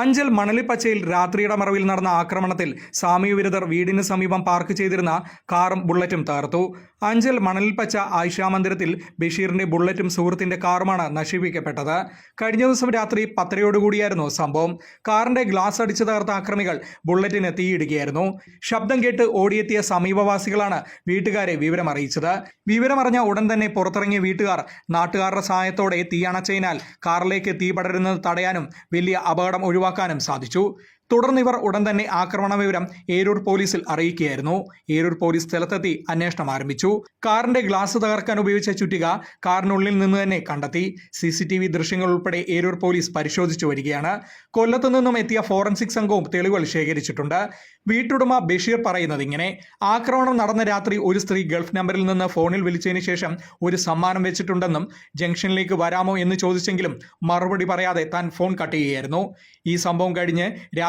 അഞ്ചൽ മണലിപ്പച്ചയിൽ രാത്രിയുടെ മറവിൽ നടന്ന ആക്രമണത്തിൽ സാമൂഹ്യ വിരുദ്ധർ വീടിന് സമീപം പാർക്ക് ചെയ്തിരുന്ന കാറും ബുള്ളറ്റും തകർത്തു. അഞ്ചൽ മണലിപ്പച്ച ആയിഷ മന്ദിരത്തിൽ ബഷീറിന്റെ ബുള്ളറ്റും സുഹൃത്തിന്റെ കാറുമാണ് നശിപ്പിക്കപ്പെട്ടത്. കഴിഞ്ഞ ദിവസം രാത്രി പത്തരയോടുകൂടിയായിരുന്നു സംഭവം. കാറിന്റെ ഗ്ലാസ് അടിച്ചു തകർത്ത ആക്രമികൾ ബുള്ളറ്റിന് തീയിടുകയായിരുന്നു. ശബ്ദം കേട്ട് ഓടിയെത്തിയ സമീപവാസികളാണ് വീട്ടുകാരെ വിവരമറിയിച്ചത്. വിവരമറിഞ്ഞ ഉടൻ തന്നെ പുറത്തിറങ്ങിയ വീട്ടുകാർ നാട്ടുകാരുടെ സഹായത്തോടെ തീയണച്ചതിനാൽ കാറിലേക്ക് തീ പടരുന്നത് തടയാനും വലിയ അപകടം ഒഴിവാക്കാനും സാധിച്ചു. തുടർന്ന് ഇവർ ഉടൻ തന്നെ ആക്രമണ വിവരം ഏരൂർ പോലീസിൽ അറിയിക്കുകയായിരുന്നു. ഏരൂർ പോലീസ് സ്ഥലത്തെത്തി അന്വേഷണം ആരംഭിച്ചു. കാറിന്റെ ഗ്ലാസ് തകർക്കാൻ ഉപയോഗിച്ച ചുറ്റിക കാറിനുള്ളിൽ നിന്ന് തന്നെ കണ്ടെത്തി. സി സി ടി വി ദൃശ്യങ്ങൾ ഉൾപ്പെടെ ഏരൂർ പോലീസ് പരിശോധിച്ചു വരികയാണ്. കൊല്ലത്തു നിന്നും എത്തിയ ഫോറൻസിക് സംഘവും തെളിവുകൾ ശേഖരിച്ചിട്ടുണ്ട്. വീട്ടുടമ ബഷീർ പറയുന്നത് ഇങ്ങനെ ആക്രമണം നടന്ന രാത്രി ഒരു സ്ത്രീ ഗൾഫ് നമ്പറിൽ നിന്ന് ഫോണിൽ വിളിച്ചതിന് ശേഷം ഒരു സമ്മാനം വെച്ചിട്ടുണ്ടെന്നും ജംഗ്ഷനിലേക്ക് വരാമോ എന്ന് ചോദിച്ചെങ്കിലും മറുപടി പറയാതെ താൻ ഫോൺ കട്ട് ചെയ്യുകയായിരുന്നു. ഈ സംഭവം കഴിഞ്ഞ്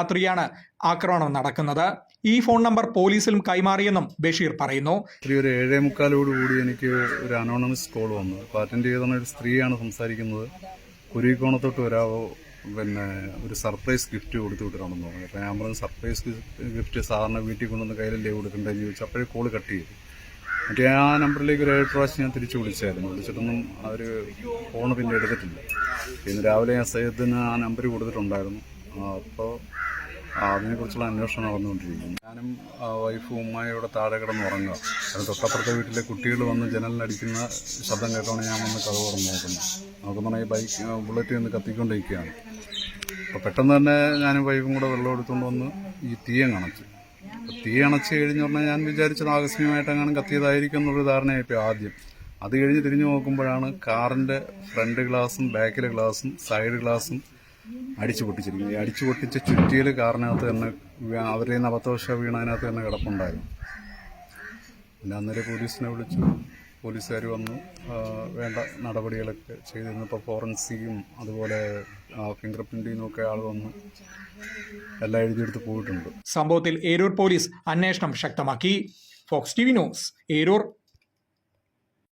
രാത്രിയാണ് ആക്രമണം നടക്കുന്നത്. ഈ ഫോൺ നമ്പർ പോലീസിലും കൈമാറിയെന്നും ബഷീർ പറയുന്നു. ഒരു ഏഴേ മുക്കാലോട് കൂടി എനിക്ക് ഒരു അനോണമസ് കോൾ വന്നു. അറ്റൻഡ് ചെയ്ത ഒരു സ്ത്രീയാണ് സംസാരിക്കുന്നത്. കുരുവിക്കോണത്തോട്ട് വരാവോ പിന്നെ ഒരു സർപ്രൈസ് ഗിഫ്റ്റ് കൊടുത്തു വിട്ടിട്ടുണ്ടെന്ന് പറഞ്ഞു. അപ്പോൾ ഞാൻ പറഞ്ഞു സർപ്രൈസ് ഗിഫ്റ്റ് സാറിന് വീട്ടിൽ കൊണ്ടുവന്ന് കയ്യിലല്ലേ കൊടുക്കണ്ടെന്ന് ചോദിച്ചു. അപ്പോഴേ കോൾ കട്ട് ചെയ്തു. മറ്റേ ആ നമ്പറിലേക്ക് ഒരു ഏഴ് പ്രാവശ്യം ഞാൻ തിരിച്ചു വിളിച്ചായിരുന്നു. വിളിച്ചിട്ടൊന്നും അവർ ഫോൺ പിന്നെ എടുത്തിട്ടില്ല. പിന്നെ രാവിലെ ഞാൻ സയ്യദിന് ആ നമ്പർ കൊടുത്തിട്ടുണ്ടായിരുന്നു. അപ്പോൾ അതിനെക്കുറിച്ചുള്ള അന്വേഷണം നടന്നുകൊണ്ടിരിക്കുന്നു. ഞാനും വൈഫും ഉമ്മയും ഇവിടെ താഴെ കിടന്ന് ഉറങ്ങുക. അത് തൊട്ടപ്പുറത്തെ വീട്ടിലെ കുട്ടികൾ വന്ന് ജനലിനടിക്കുന്ന ശബ്ദം കേട്ടാണ് ഞാൻ വന്ന് കഥ തുറന്ന് നോക്കുന്നു. നോക്കുമ്പോൾ ഈ ബൈക്ക് ബുള്ളറ്റ് നിന്ന് കത്തിക്കൊണ്ടിരിക്കുകയാണ്. അപ്പോൾ പെട്ടെന്ന് തന്നെ ഞാനും വൈഫും കൂടെ വെള്ളം എടുത്തുകൊണ്ട് വന്ന് ഈ തീയം കണച്ചു. തീ അണച്ച് കഴിഞ്ഞ് പറഞ്ഞാൽ ഞാൻ വിചാരിച്ചത് ആകസ്മികമായിട്ട് അങ്ങനെ കത്തിയതായിരിക്കും എന്നുള്ളൊരു ധാരണയായിപ്പോൾ ആദ്യം. അത് കഴിഞ്ഞ് തിരിഞ്ഞു നോക്കുമ്പോഴാണ് കാറിന്റെ ഫ്രണ്ട് ഗ്ലാസും ബാക്കിലെ ഗ്ലാസും സൈഡ് ഗ്ലാസും അടിച്ചു പൊട്ടിച്ചിരിക്കുന്നത് ഈ അടിച്ചു പൊട്ടിച്ച ചുറ്റിയിൽ കാറിനകത്ത് തന്നെ അവരെ അബദ്ധവശ വീണതിനകത്ത് തന്നെ കിടപ്പുണ്ടായിരുന്നു. പിന്നെ അന്നേരം പോലീസിനെ വിളിച്ചു. പോലീസുകാർ വന്നു. വേണ്ട നടപടികളൊക്കെ ചെയ്തിരുന്നു ഇപ്പോൾ ഫോറൻസിക്കും അതുപോലെ ഫിംഗർ പ്രിന്റിൽ ഒക്കെ ആൾ വന്നു. എല്ലാം എഴുതിയെടുത്ത് പോയിട്ടുണ്ട്. സംഭവത്തിൽ ഏരൂർ പോലീസ് അന്വേഷണം ശക്തമാക്കി. Fox T V news Eroor.